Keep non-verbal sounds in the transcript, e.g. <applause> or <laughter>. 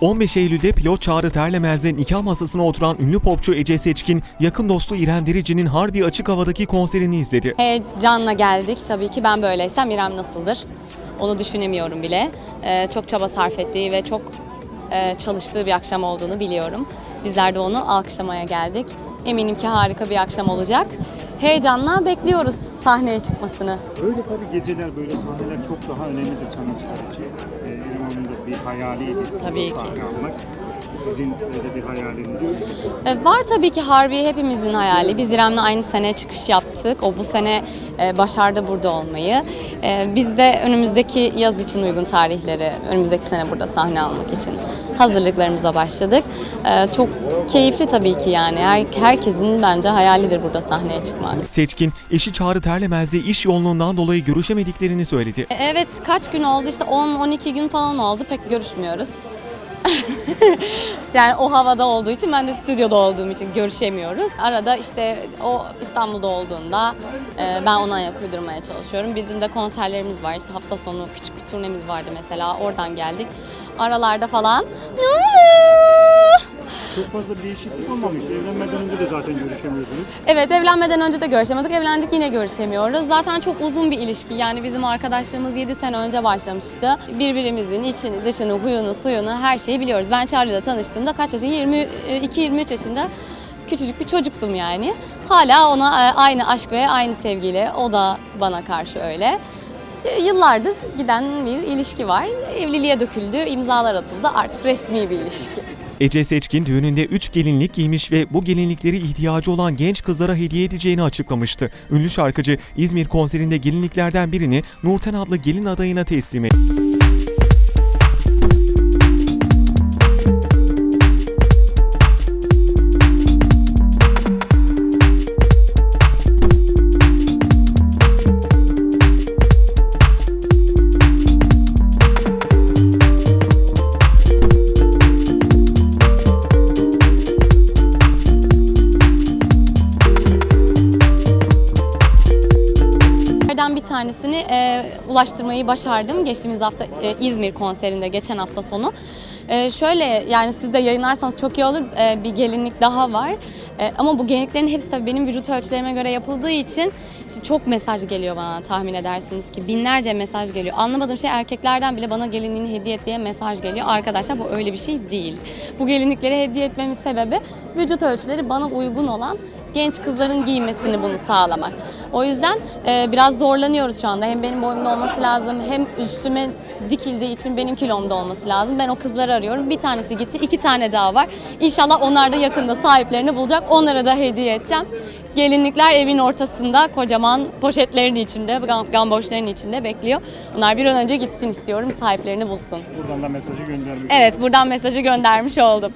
15 Eylül'de pilot Çağrı Terlemez'de nikah masasına oturan ünlü popçu Ece Seçkin, yakın dostu İrem Derici'nin Harbi Açık Hava'daki konserini izledi. Heyecanla geldik. Tabii ki ben böyleysem İrem nasıldır? Onu düşünemiyorum bile. Ee, çok çaba sarf ettiği ve çok e, çalıştığı bir akşam olduğunu biliyorum. Bizler de onu alkışlamaya geldik. Eminim ki harika bir akşam olacak. Heyecanla bekliyoruz sahneye çıkmasını. Böyle tabii geceler, böyle sahneler çok daha önemlidir sanatçılar için. Ee, bir hayaliydi. Tabii ki. Sahne almak. Sizin öyle bir hayaliniz var. E, Var tabii ki Harbi hepimizin hayali. Biz İrem'le aynı sene çıkış yaptık. O bu sene e, başardı burada olmayı. E, Biz de önümüzdeki yaz için uygun tarihleri, önümüzdeki sene burada sahne almak için hazırlıklarımıza başladık. E, Çok keyifli tabii ki yani. Her, herkesin bence hayalidir burada sahneye çıkmak. Seçkin, eşi Çağrı Terlemez'le iş yoğunluğundan dolayı görüşemediklerini söyledi. E, Evet kaç gün oldu işte 10-12 gün falan oldu pek görüşmüyoruz. <laughs> yani o havada olduğu için ben de stüdyoda olduğum için görüşemiyoruz. Arada işte o İstanbul'da olduğunda e, ben ona ayak uydurmaya çalışıyorum. Bizim de konserlerimiz var işte hafta sonu küçük bir turnemiz vardı mesela oradan geldik. Aralarda falan Çok fazla bir değişiklik olmamış. Evlenmeden önce de zaten görüşemiyordunuz. Evet evlenmeden önce de görüşemiyorduk. Evlendik yine görüşemiyoruz. Zaten çok uzun bir ilişki. Yani bizim arkadaşlığımız 7 sene önce başlamıştı. Birbirimizin içini, dışını, huyunu, suyunu her şeyi biliyoruz. Ben Charlie'yle tanıştığımda kaç yaşında? 22-23 yaşında küçücük bir çocuktum yani. Hala ona e, aynı aşk ve aynı sevgiyle o da bana karşı öyle. E, Yıllardır giden bir ilişki var. Evliliğe döküldü, imzalar atıldı. Artık resmi bir ilişki. Ece Seçkin düğününde 3 gelinlik giymiş ve bu gelinlikleri ihtiyacı olan genç kızlara hediye edeceğini açıklamıştı. Ünlü şarkıcı İzmir konserinde gelinliklerden birini Nurten adlı gelin adayına teslim etti. Bunlardan bir tanesini e, ulaştırmayı başardım. Geçtiğimiz hafta e, İzmir konserinde, geçen hafta sonu. E, şöyle yani siz de yayınlarsanız çok iyi olur. E, bir gelinlik daha var. E, ama bu gelinliklerin hepsi tabii benim vücut ölçülerime göre yapıldığı için çok mesaj geliyor bana tahmin edersiniz ki. Binlerce mesaj geliyor. Anlamadığım şey erkeklerden bile bana gelinliğini hediye et diye mesaj geliyor. Arkadaşlar bu öyle bir şey değil. Bu gelinlikleri hediye etmemin sebebi vücut ölçüleri bana uygun olan genç kızların giymesini bunu sağlamak. O yüzden e, biraz zorlanıyoruz şu anda. Hem benim boyumda olması lazım hem üstüme dikildiği için benim kilomda olması lazım. Ben o kızları arıyorum. Bir tanesi gitti, iki tane daha var. İnşallah onlar da yakında sahiplerini bulacak. Onlara da hediye edeceğim. Gelinlikler evin ortasında kocaman poşetlerin içinde, gam- gamboşların içinde bekliyor. Onlar bir an önce gitsin istiyorum, sahiplerini bulsun. Buradan da mesajı göndermiş. Evet, buradan mesajı göndermiş oldum.